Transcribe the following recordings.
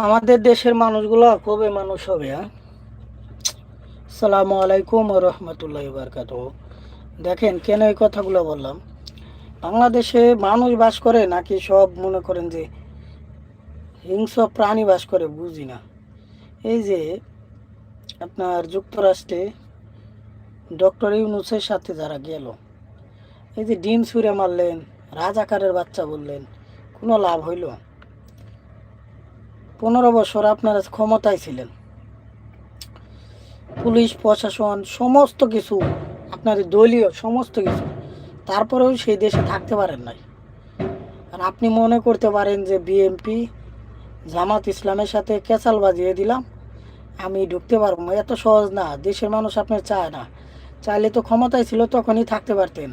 আমাদের দেশের মানুষগুলো কবে মানুষ হবে হ্যাঁ? সালামু আলাইকুম রহমতুল্লাহ বারকাত দেখেন কেন এই কথাগুলো বললাম? বাংলাদেশে মানুষ বাস করে নাকি সব মনে করেন যে হিংস্র প্রাণী বাস করে, বুঝি না। এই যে আপনার যুক্তরাষ্ট্রে ডক্টর ইউনুসের সাথে যারা গেল, এই যে ডিম ছুঁড়ে মারলেন, রাজাকারের বাচ্চা বললেন, কোনো লাভ হইল? পনেরো বছর আপনারা ক্ষমতায় ছিলেন। পুলিশ, প্রশাসন, সমস্ত কিছু আপনার দলীয় সমস্ত কিছু। তারপরেও সেই দেশে থাকতে পারেন নাই। আর আপনি মনে করতে পারেন যে বিএমপি জামাত ইসলামের সাথে কেচাল বাজিয়ে দিলাম, আমি ঢুকতে পারব এত সহজ না, দেশের মানুষ আপনার চায় না। চাইলে তো ক্ষমতায় ছিল, তখনই থাকতে পারতেন।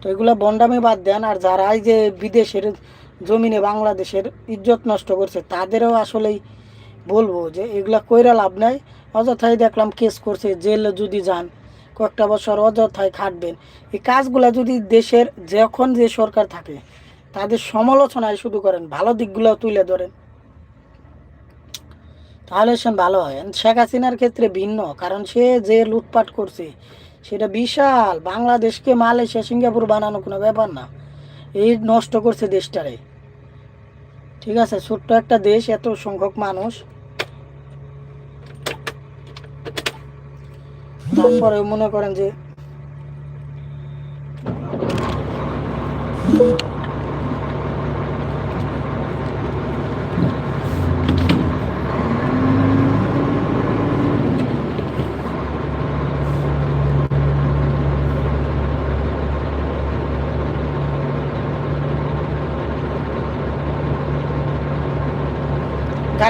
তো এগুলো বন্ডামি বাদ দেন, আর যারা এই যে বিদেশের জমিনে বাংলাদেশের ইজ্জত নষ্ট করছে, তাদেরও আসলেই বলব যে এগুলা কইরা লাভ নাই। অযথাই দেখলাম কেস করছে, জেলে যদি যান, কয়েকটা বছর অযথায় খাটবেন। এই কাজগুলা যদি দেশের যখন যে সরকার থাকে, তাদের সমালোচনায় শুরু করেন, ভালো দিকগুলো তুলে ধরেন। তাহলে সে ভালো হয়। শেখ হাসিনার ক্ষেত্রে ভিন্ন, কারণ সে যে লুটপাট করছে, সেটা বিশাল। বাংলাদেশকে মালয়েশিয়া, সিঙ্গাপুর বানানো কোনো ব্যাপার না। এই নষ্ট করছে দেশটারে। ঠিক আছে, ছোট্ট একটা দেশ, এত সংখ্যক মানুষ। তারপরে মনে করেন যে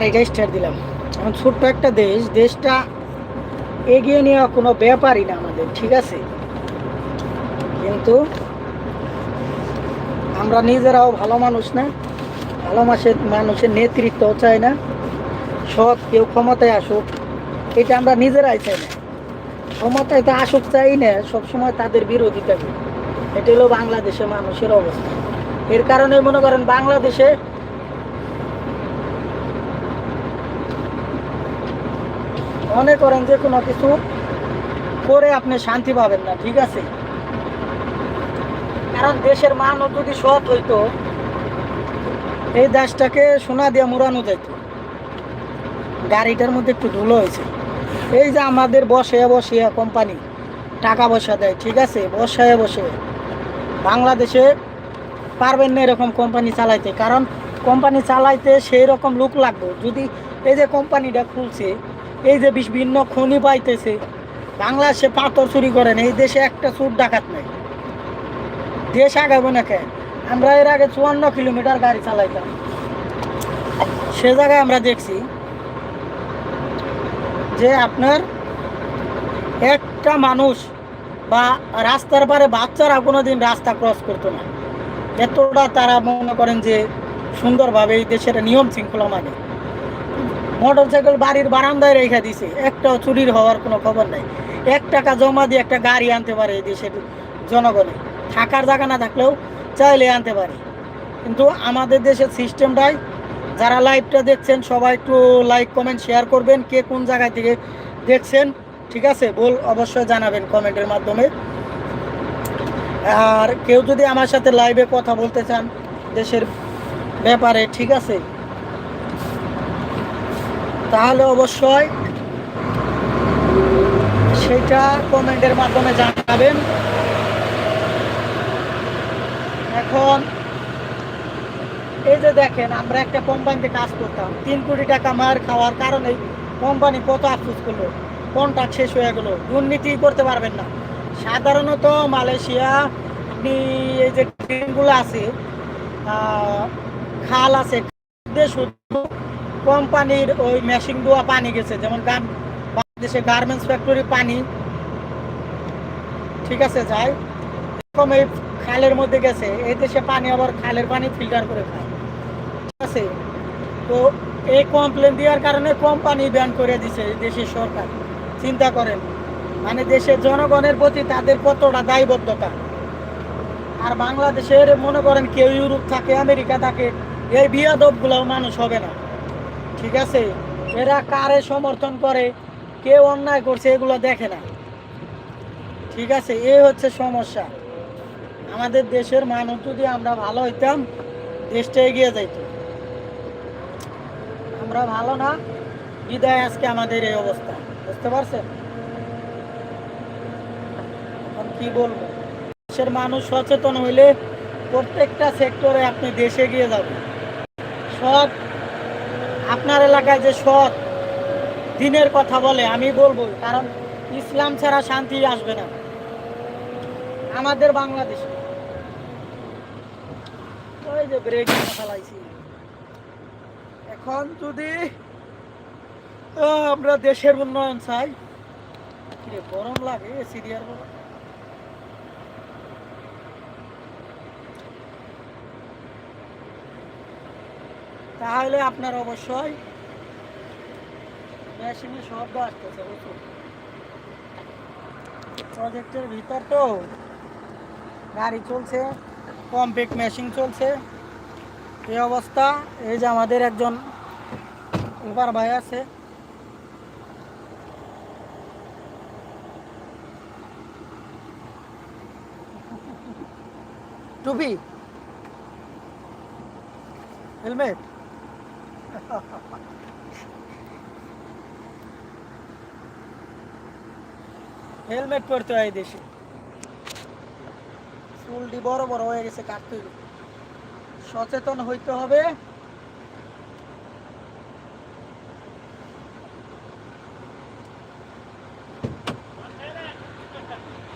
গাড়িটা স্টার্ট দিলাম। এখন ছোট্ট একটা দেশ, দেশটা এগিয়ে নেওয়া কোনো ব্যাপারই না আমাদের, ঠিক আছে? কিন্তু আমরা নিজেরাও ভালো মানুষ না, ভালো মাসের মানুষের নেতৃত্ব চাই না, সৎ কেউ ক্ষমতায় আসুক, এটা আমরা নিজেরাই চাই না। ক্ষমতায় তো আসুক চাই না, সবসময় তাদের বিরোধিতা করি। এটা হলো বাংলাদেশের মানুষের অবস্থা। এর কারণে মনে করেন বাংলাদেশে মনে করেন যে কোনো কিছু করে আপনি শান্তি পাবেন না, ঠিক আছে? কারণ দেশের মানুষ যদি সৎ হইতো, এই দেশটাকে সোনা দিয়ে মুড়ানো যেত। গাড়িটার মধ্যে একটু ধুলো হয়েছে। এই যে আমাদের বসে বসে কোম্পানি, টাকা পয়সা দেয়, ঠিক আছে? বসে বসে। বাংলাদেশে পারবেন না এরকম কোম্পানি চালাইতে। কারণ কোম্পানি চালাইতে সেই রকম লোক লাগবে। যদি এই যে কোম্পানিটা খুলছে এই যে বিভিন্ন খনি পাইতেছে বাংলাদেশে পাথর চুরি করেন এই দেশে একটা চুর ডাকাত নাই। দেশ আগাবো না কে? আমরা এর আগে চুয়ান্ন কিলোমিটার গাড়ি চালাইতাম। সে জায়গায় আমরা দেখছি যে আপনার একটা মানুষ বা রাস্তার পারে বাচ্চারা কোনোদিন রাস্তা ক্রস করতো না। এতটা তারা মনে করেন যে সুন্দরভাবে এই দেশের নিয়ম শৃঙ্খলা মানে। মোটর সাইকেল বাড়ির বারান্দায় রেখে দিছে। একটাও চুরির হওয়ার কোনো খবর নাই। এক টাকা জমা দিয়ে একটা গাড়ি আনতে পারে এই দেশের জনগণে। থাকার জায়গা না থাকলেও চাইলে আনতে পারে। কিন্তু আমাদের দেশের সিস্টেমটাই, যারা লাইভটা দেখছেন, সবাই একটু লাইক, কমেন্ট, শেয়ার করবেন, কে কোন জায়গা থেকে দেখছেন, ঠিক আছে? বল অবশ্যই জানাবেন কমেন্টের মাধ্যমে। আর কেউ যদি আমার সাথে লাইভে কথা বলতে চান, দেশের ব্যাপারে, ঠিক আছে? তাহলে অবশ্যই সেটা কমেন্টের মাধ্যমে জানাবেন। এখন এই যে দেখেন, আমরা একটা কোম্পানিতে কাজ করতাম। তিন কোটি টাকা মার খাওয়ার কারণে কোম্পানি কত আফসোস করল কন্ট্রাক্ট শেষ হয়ে গেলো। দুর্নীতি করতে পারবেন না। সাধারণত মালয়েশিয়া, আপনি এই যে ট্রেনগুলো আছে খাল আছে শুধু কোম্পানির ওই মেশিন দেওয়া পানি গেছে, যেমন বাংলাদেশে গার্মেন্টস ফ্যাক্টরি পানি। ঠিক আছে যায় এরকম এই খালের মধ্যে গেছে, এই দেশে পানি আবার খালের পানি ফিল্টার করে খায়। ঠিক আছে? তো এই কমপ্লেন দেওয়ার কারণে কোম্পানি ব্যান করে দিছে দেশের সরকার। চিন্তা করেন মানে দেশের জনগণের প্রতি তাদের কতটা দায়বদ্ধতা। আর বাংলাদেশের, মনে করেন কেউ ইউরোপ থাকে, আমেরিকা থাকে, এই বিয়াদব গুলাও মানুষ হবে না। ঠিক আছে? এরা কারে সমর্থন করে? কে অন্যায় করছে, এগুলো দেখে না। ঠিক আছে? এই হচ্ছে সমস্যা। আমাদের দেশের মানুষ যদি আমরা ভালো হইতাম, দেশটা এগিয়ে যাইত। আমরা ভালো না, বিদায় আজকে আমাদের এই অবস্থা। বুঝতে পারছেন? এখন কি বলব? দেশের মানুষ সচেতন হইলে প্রত্যেকটা সেক্টরে আপনি দেশে গিয়ে যাবেন। সৎ আপনার এলাকায় যে সৎ দিনের কথা বলে, আমি বলব, কারণ ইসলাম ছাড়া শান্তি আসবে না। আমাদের বাংলাদেশে। ওই যে ব্রেক ফেলাইছি এখন যদি আমরা দেশের উন্নয়ন চাই গরম লাগে সিরিয়ার তাহলে আপনার অবশ্যই মেশিনে শব্দ আসতেছে প্রজেক্টের ভিতর তো গাড়ি চলছে কমপ্লিট মেশিন চলছে। এই অবস্থা, এই যে আমাদের একজন উপার ভাই আছে। টুপি? হেলমেট হেলমেট পরতে হয় দেশে। চুলটি বড় বড় হয়ে গেছে কাটতে সচেতন হইতে হবে।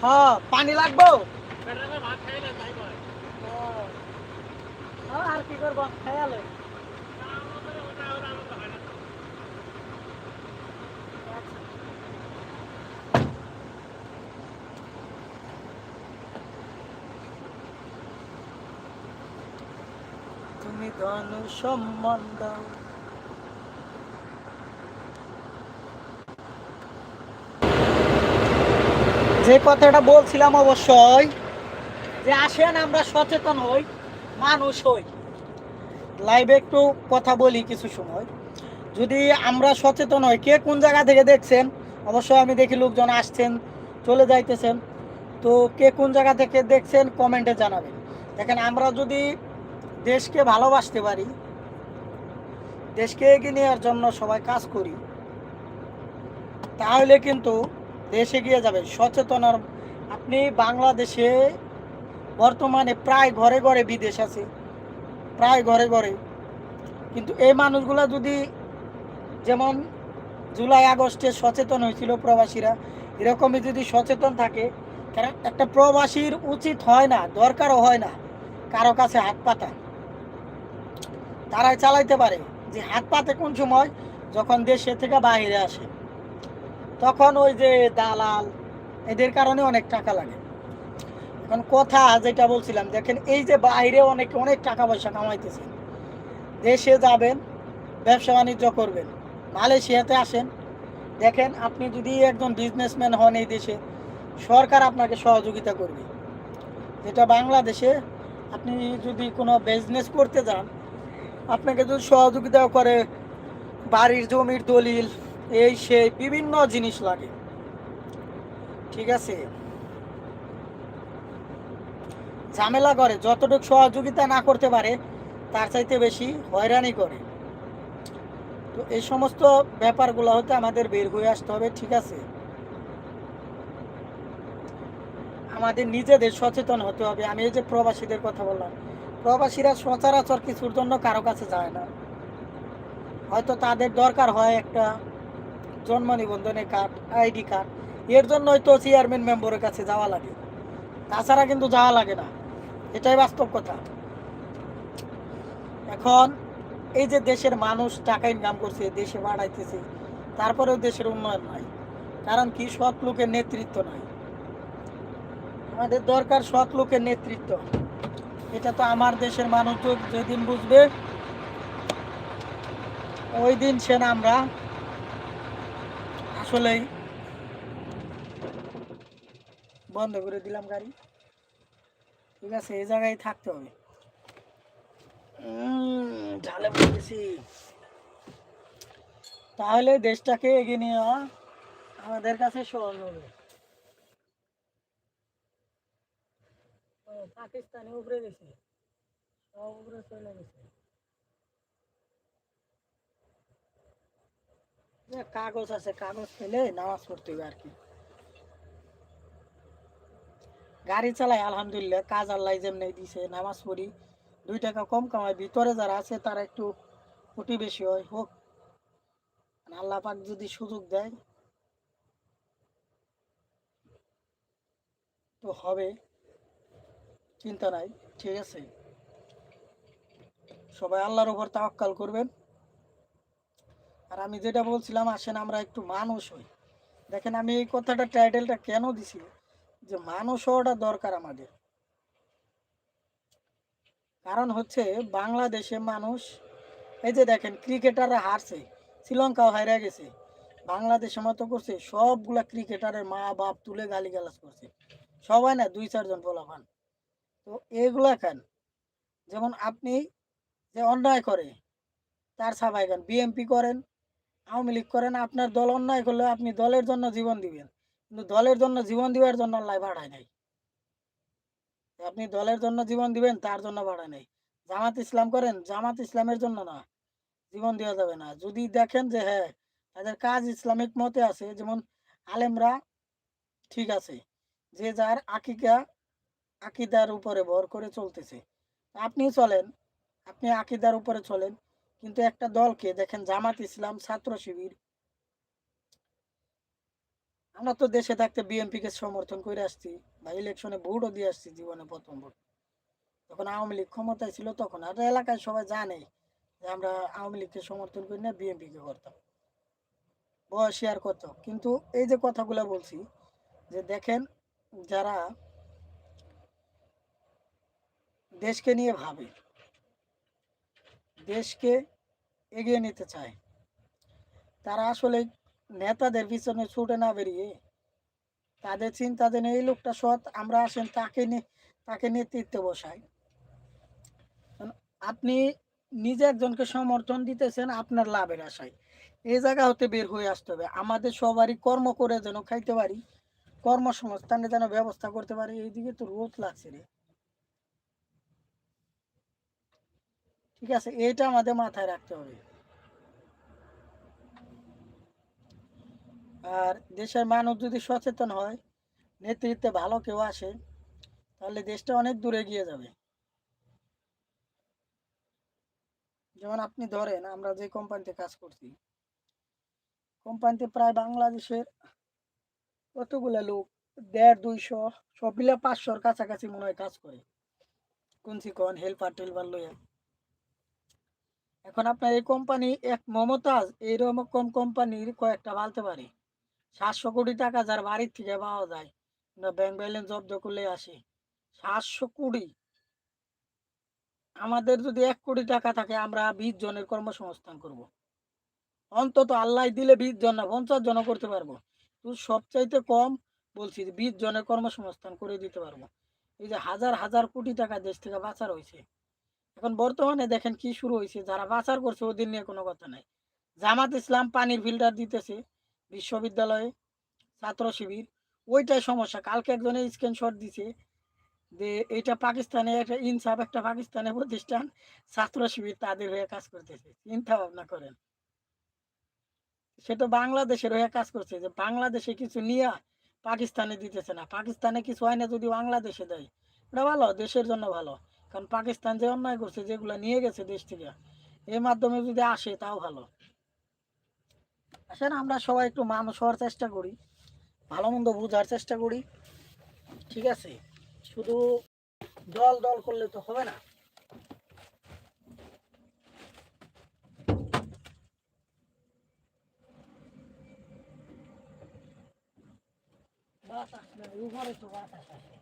হ্যাঁ পানি লাগবো। হ্যাঁ, আর কি করব? খেয়ালে সম্মান দাও যে কথাটা বলছিলাম অবশ্যই, যে আসেন আমরা সচেতন হই, মানুষ হই। লাইভে একটু কথা বলি কিছু সময়। যদি আমরা সচেতন হই, কে কোন জায়গা থেকে দেখছেন, অবশ্যই আমি দেখি লোকজন আসছেন, চলে যাইতেছেন। তো কে কোন জায়গা থেকে দেখছেন কমেন্টে জানাবেন। দেখেন, আমরা যদি দেশকে ভালোবাসতে পারি, দেশকে এগিয়ে নেওয়ার জন্য সবাই কাজ করি, তাহলে কিন্তু দেশ এগিয়ে যাবে। সচেতনার আপনি বাংলাদেশে বর্তমানে প্রায় ঘরে ঘরে বিদেশ আছে, প্রায় ঘরে ঘরে। কিন্তু এই মানুষগুলা যদি যেমন জুলাই, আগস্টে সচেতন হয়েছিল প্রবাসীরা, এরকমই যদি সচেতন থাকে, কারণ একটা প্রবাসীর উচিত হয় না, দরকারও হয় না কারও কাছে হাত পাতা। তারাই চালাইতে পারে যে হাত পাতে কোন সময় যখন দেশে থেকে বাইরে আসে। তখন ওই যে দালাল, এদের কারণে অনেক টাকা লাগে। এখন কথা যেটা বলছিলাম, দেখেন এই যে বাইরে অনেক অনেক টাকা পয়সা কামাইতেছে। দেশে যাবেন, ব্যবসা বাণিজ্য করবেন, মালয়েশিয়াতে আসেন। দেখেন আপনি যদি একজন বিজনেসম্যান হন এই দেশে, সরকার আপনাকে সহযোগিতা করবে। যেটা বাংলাদেশে আপনি যদি কোনো বিজনেস করতে যান আপনাকে যদি সহযোগিতা করে, বাড়ির জমির দলিল, এই সেই বিভিন্ন জিনিস লাগে। ঠিক আছে? ঝামেলা করে, যতটুকু সহযোগিতা না করতে পারে, তার চাইতে বেশি হয়রানি করে। তো এই সমস্ত ব্যাপারগুলো হতে আমাদের বের হয়ে আসতে হবে, ঠিক আছে? আমাদের নিজেদের সচেতন হতে হবে। আমি এই যে প্রবাসীদের কথা বললাম প্রবাসীরা সচরাচর কিছুর জন্য কারও কাছে যায় না। হয়তো তাদের দরকার হয় একটা জন্ম নিবন্ধনের কার্ড আইডি কার্ড এর জন্য হয়তো চেয়ারম্যান মেম্বারের কাছে যাওয়া লাগে। তাছাড়া কিন্তু যাওয়া লাগে না। এটাই বাস্তব কথা। এখন এই যে দেশের মানুষ টাকা ইনকাম করছে, দেশে বাড়াইতেছে, তারপরেও দেশের উন্নয়ন নাই। কারণ কি? সৎ লোকের নেতৃত্ব নাই। আমাদের দরকার সৎ লোকের নেতৃত্ব। এটা তো আমার দেশের মানুষ যেদিন বুঝবে, ওই দিন সেন আমরা আসলেই বন্ধ করে দিলাম গাড়ি। ঠিক আছে এই জায়গায় থাকতে হবে। তাহলে দেশটাকে এগিয়ে নেওয়া আমাদের কাছে সহজ হবে। পাকিস্তানি উপরে গেছে। সব উপরে চলে গেছে। কাগজ আছে, কাগজ পেলে নামাজ পড়তে হবে আর কি। গাড়ি চালাই আলহামদুলিল্লাহ, কাজ আল্লাহ যেমনি দিছে, নামাজ পড়ি। দুই টাকা কম কামাই ভিতরে যারা আছে তারা একটু কোটি বেশি হয়, হোক। আল্লাহ পাক যদি সুযোগ দেয়, তো হবে। চিন্তা নাই, ঠিক আছে। সবাই আল্লাহর উপর তাওয়াক্কাল করবেন। আর আমি যেটা বলছিলাম, আসেন আমরা একটু মানুষ হই। দেখেন, আমি এই কথাটা টাইটেলটা কেন দিছি? যে মানুষ হওয়াটা দরকার আমাদের। কারণ হচ্ছে, বাংলাদেশে মানুষ, এই যে দেখেন, ক্রিকেটাররা হারছে, শ্রীলঙ্কাও হারিয়ে গেছে বাংলাদেশে মতো করছে, সবগুলা ক্রিকেটারের মা বাপ তুলে গালিগালাজ করছে। সবাই না দুই চারজন পোলাপান। তো এগুলা কেন? যেমন আপনি যে অন্যায় করে, তার সাবাই গান বিএমপি করেন, আওয়ামী লীগ করেন, আপনার দল অন্যায় করলে আপনি দলের জন্য জীবন দিবেন। কিন্তু দলের জন্য জীবন দেওয়ার জন্য আল্লাহ বাড়ায় নাই। আপনি দলের জন্য জীবন দিবেন, তার জন্য বাড়ায় নাই। জামাত ইসলাম করেন, জামাত ইসলামের জন্য না। জীবন দেওয়া যাবে না। যদি দেখেন যে হ্যাঁ তাদের কাজ ইসলামিক মতে আছে, যেমন আলেমরা ঠিক আছে, যে যার আকিকা আকিদার উপরে ভর করে চলতেছে। আপনি চলেন, আপনি আকিদার উপরে চলেন। কিন্তু একটা দলকে দেখেন, জামাত ইসলাম ছাত্র শিবির। আমরা তো দেশে থাকতে বিএনপি কে সমর্থন করে আসছি, বা ইলেকশনে ভোটও দিয়ে আসছি জীবনে প্রথম ভোট। তখন আওয়ামী লীগ ক্ষমতায় ছিল তখন, আর এলাকায় সবাই জানে যে আমরা আওয়ামী লীগকে সমর্থন করি না বিএনপি কে করতাম। বয়স আর করত কিন্তু এই যে কথাগুলো বলছি, যে দেখেন, যারা দেশকে নিয়ে ভাবে। দেশকে এগিয়ে নিতে চায়। তারা আসলে নেতাদের পিছনে ছুটে না বেরিয়ে তাদের চিন্তা যেন এই লোকটা সৎ, আমরা আসেন তাকে তাকে নেতৃত্বে বসাই। আপনি নিজে একজনকে সমর্থন দিতেছেন, আপনার লাভের আশায়। এই জায়গা হতে বের হয়ে আসতে হবে। আমাদের সবারই কর্ম করে যেন খাইতে পারি, কর্মসংস্থানে যেন ব্যবস্থা করতে পারি, এইদিকে তো রোদ লাগছে রে। ঠিক আছে, এটা আমাদের মাথায় রাখতে হবে। আর দেশের মানুষ যদি সচেতন হয়, নেতৃত্বে ভালো কেউ আসে, তাহলে দেশটা অনেক দূরে এগিয়ে যাবে। যেমন আপনি ধরেন, আমরা যে কোম্পানিতে কাজ করছি কোম্পানিতে প্রায় বাংলাদেশের কতগুলো লোক, দেড়, দুইশো, সব মিলে পাঁচশোর কাছাকাছি মনে হয় কাজ করে। কুঞ্চি কন হেল্পার টেলপার লইয়া। এখন আপনার এই কোম্পানি এক মমতাজ, এইরকম কোম্পানির কয়েকটা বালতে পারে? সাতশো কোটি টাকা যার বাড়ির থেকে পাওয়া যায় আমরা ব্যাংক ব্যালেন্স জব্দ করলে আসে। সাতশো কোটি। আমাদের যদি এক কোটি টাকা থাকে, আমরা বিশ জনের কর্মসংস্থান করব। অন্তত আল্লাহ দিলে বিশ জন না, পঞ্চাশ জন করতে পারব। তো সবচাইতে কম বলছি বিশ জনের কর্মসংস্থান করে দিতে পারব। এই যে হাজার হাজার কোটি টাকা দেশ থেকে বাঁচার হয়েছে এখন বর্তমানে দেখেন কি শুরু হয়েছে যারা বাঁচার করছে ওদের নিয়ে কোনো কথা নাই। জামাত ইসলাম পানির ফিল্টার দিতেছে বিশ্ববিদ্যালয়ে, ছাত্র শিবির। ওইটাই সমস্যা। কালকে একজনে স্ক্রিনশট দিছে যে এটা পাকিস্তানে একটা ইনসাফ, একটা পাকিস্তানের প্রতিষ্ঠান, ছাত্র শিবির তাদের হয়ে কাজ করতেছে। চিন্তা ভাবনা করেন। সেটা বাংলাদেশের হয়ে কাজ করছে যে বাংলাদেশে কিছু নিয়ে পাকিস্তানে দিতেছে না। পাকিস্তানে কিছু হয় না যদি বাংলাদেশে দেয় ওটা ভালো, দেশের জন্য ভালো। কারণ পাকিস্তান যে অন্যায় করছে, যেগুলো নিয়ে গেছে দেশ থেকে, এর মাধ্যমে যদি আসে, তাও ভালো। আসেন, আমরা সবাই একটু মানুষ হওয়ার চেষ্টা করি, ভালো মন্দ বোঝার চেষ্টা করি, ঠিক আছে? শুধু দল দল করলে তো হবে না। বাতাস না উপরে তো বাতাস আসে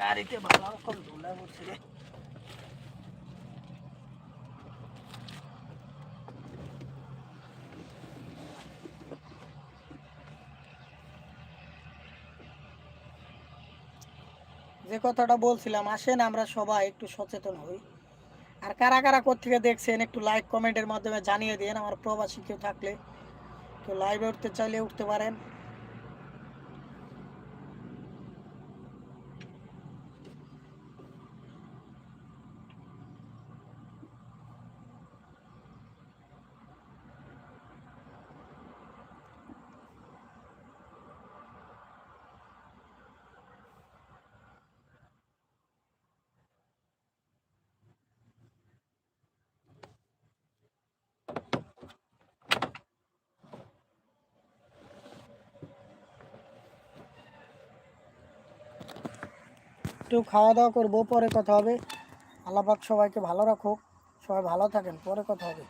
গাড়িতে ভালো রকম ধুলা রে। যে কথাটা বলছিলাম, আসেন আমরা সবাই একটু সচেতন হই। আর কারা কারা কোথেকে দেখছেন, একটু লাইক কমেন্টের মাধ্যমে জানিয়ে দিন। আমার প্রবাসী কেউ থাকলে, কেউ লাইভে উঠতে চাইলে উঠতে পারেন। একটু খাওয়া দাওয়া করব, পরে কথা হবে। আল্লাহ পাক সবাইকে ভালো রাখুক। সবাই ভালো থাকেন, পরে কথা হবে।